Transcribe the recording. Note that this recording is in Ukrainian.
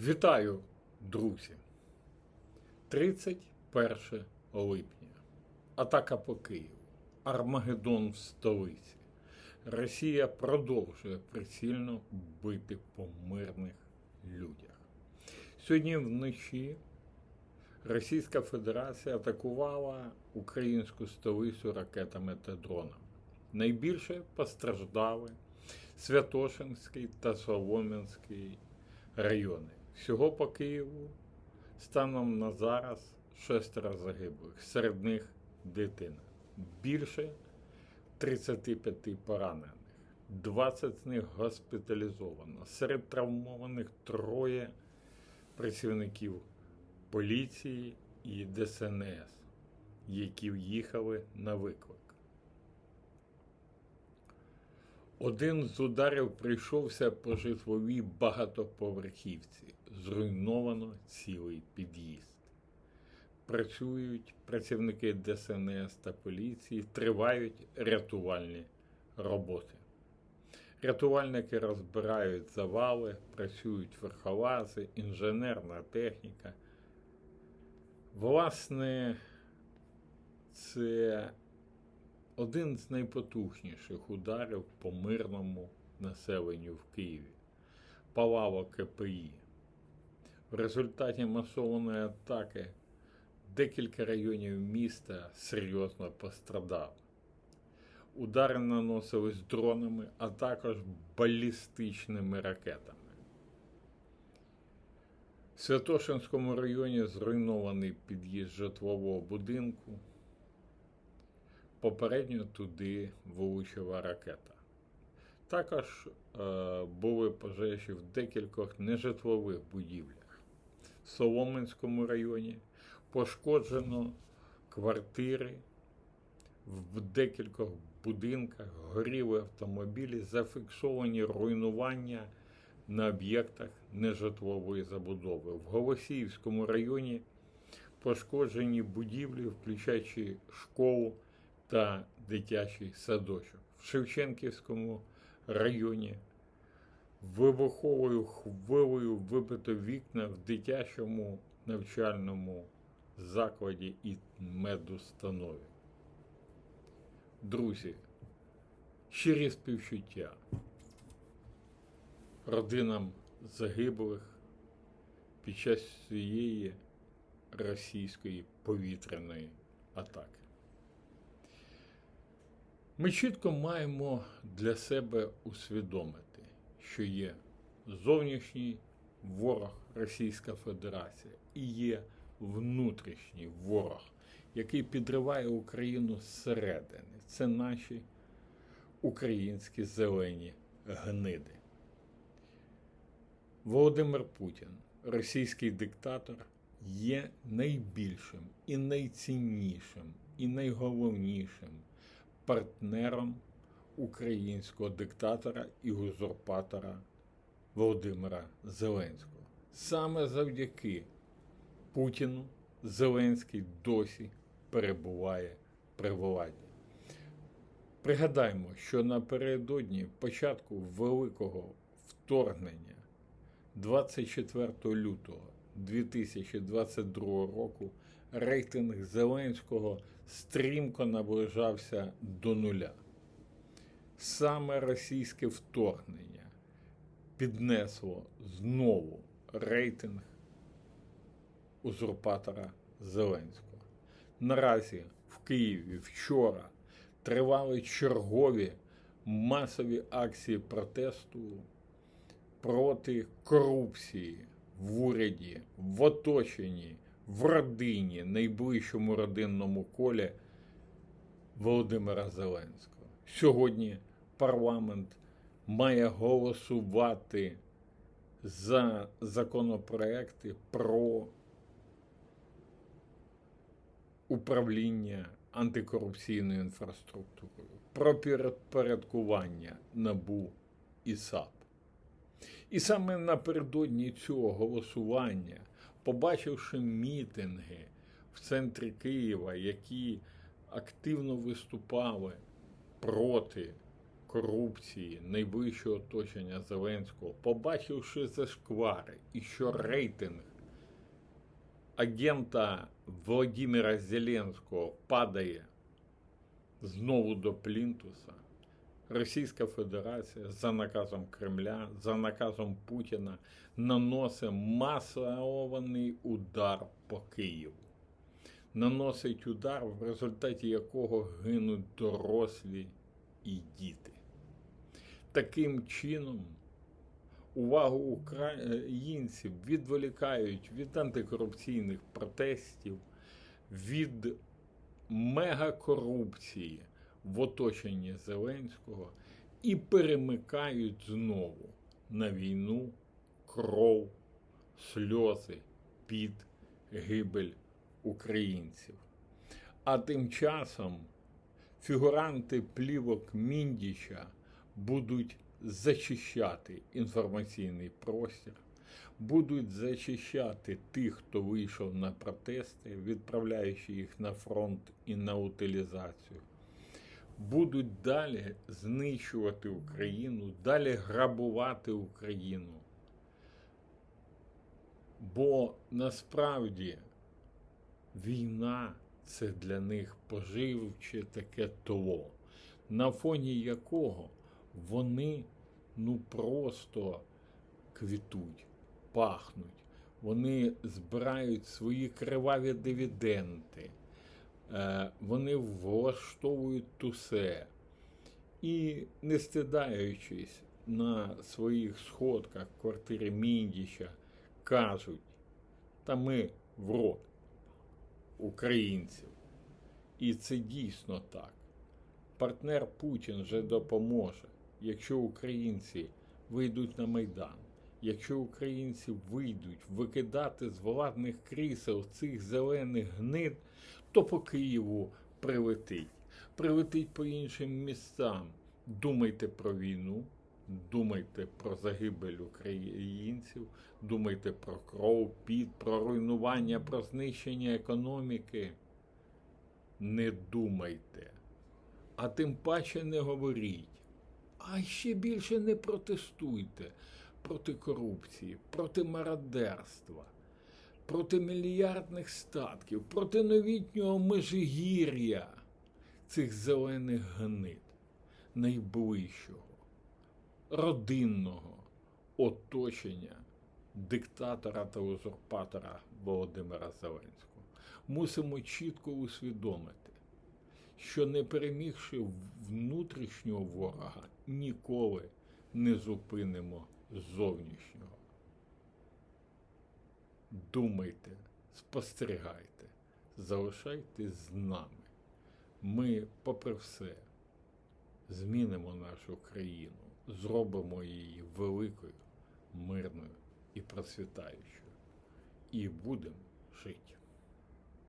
Вітаю, друзі! 31 липня. Атака по Києву. Армагеддон в столиці. Росія продовжує прицільно бити по мирних людях. Сьогодні вночі Російська Федерація атакувала українську столицю ракетами та дронами. Найбільше постраждали Святошинський та Солом'янський райони. Всього по Києву станом на зараз шестеро загиблих, серед них дитина. Більше 35 поранених, 20 з них госпіталізовано. Серед травмованих троє працівників поліції і ДСНС, які їхали на виклик. Один з ударів прийшовся по житловій багатоповерхівці. Зруйновано цілий під'їзд. Працюють працівники ДСНС та поліції, тривають рятувальні роботи. Рятувальники розбирають завали, працюють верхолази, інженерна техніка. Власне, це один з найпотужніших ударів по мирному населенню в Києві. Палало КПІ. В результаті масованої атаки декілька районів міста серйозно пострадали. Удари наносились дронами, а також балістичними ракетами. В Святошинському районі зруйнований під'їзд житлового будинку. Попередньо туди влучила ракета. Також е, були пожежі в декількох нежитлових будівлях. В Соломенському районі пошкоджено квартири в декількох будинках, горіли автомобілі, зафіксовані руйнування на об'єктах нежитлової забудови. В Голосіївському районі пошкоджені будівлі, включаючи школу та дитячий садочок. В Шевченківському районі вибуховою хвилею вибито вікна в дитячому навчальному закладі і медустанові. Друзі, щирі співчуття родинам загиблих під час цієї російської повітряної атаки. Ми чітко маємо для себе усвідомити, що є зовнішній ворог Російська Федерація і є внутрішній ворог, який підриває Україну зсередини. Це наші українські зелені гниди. Володимир Путін, російський диктатор, є найбільшим і найціннішим і найголовнішим партнером українського диктатора і узурпатора Володимира Зеленського. Саме завдяки Путіну Зеленський досі перебуває при владі. Пригадаймо, що напередодні початку великого вторгнення 24 лютого 2022 року рейтинг Зеленського стрімко наближався до нуля. Саме російське вторгнення піднесло знову рейтинг узурпатора Зеленського. Наразі в Києві вчора тривали чергові масові акції протесту проти корупції в уряді, в оточенні, в родині, найближчому родинному колі Володимира Зеленського. Сьогодні парламент має голосувати за законопроекти про управління антикорупційною інфраструктурою, про підпорядкування НАБУ і САП. І саме напередодні цього голосування, побачивши мітинги в центрі Києва, які активно виступали проти корупції найближчого оточення Зеленського, побачивши зашквари і що рейтинг агента Володимира Зеленського падає знову до плінтуса, Російська Федерація за наказом Кремля, за наказом Путіна наносить масований удар по Києву. Наносить удар, в результаті якого гинуть дорослі і діти. Таким чином, увагу українців відволікають від антикорупційних протестів, від мегакорупції в оточенні Зеленського і перемикають знову на війну, кров, сльози, під гибель українців. А тим часом фігуранти плівок Міндіча будуть зачищати інформаційний простір, будуть зачищати тих, хто вийшов на протести, відправляючи їх на фронт і на утилізацію. Будуть далі знищувати Україну, далі грабувати Україну. Бо насправді війна це для них поживче таке тло, на фоні якого вони ну просто квітуть, пахнуть, вони збирають свої криваві дивіденти, вони влаштовують тусе і, не стидаючись на своїх сходках в квартирі Міндіча, кажуть, та ми в рот українців. І це дійсно так. Партнер Путін вже допоможе, якщо українці вийдуть на Майдан, якщо українці вийдуть викидати з владних крісел цих зелених гнид, то по Києву прилетить. Прилетить по іншим містам. Думайте про війну, думайте про загибель українців, думайте про кров, піт, про руйнування, про знищення економіки. Не думайте, а тим паче не говоріть. А ще більше не протестуйте проти корупції, проти мародерства, проти мільярдних статків, проти новітнього межигір'я цих зелених гнид, найближчого, родинного оточення диктатора та узурпатора Володимира Зеленського. Мусимо чітко усвідомити, що не перемігши внутрішнього ворога, ніколи не зупинимо зовнішнього. Думайте, спостерігайте, залишайтесь з нами. Ми, попри все, змінимо нашу країну, зробимо її великою, мирною і процвітаючою. І будемо жити.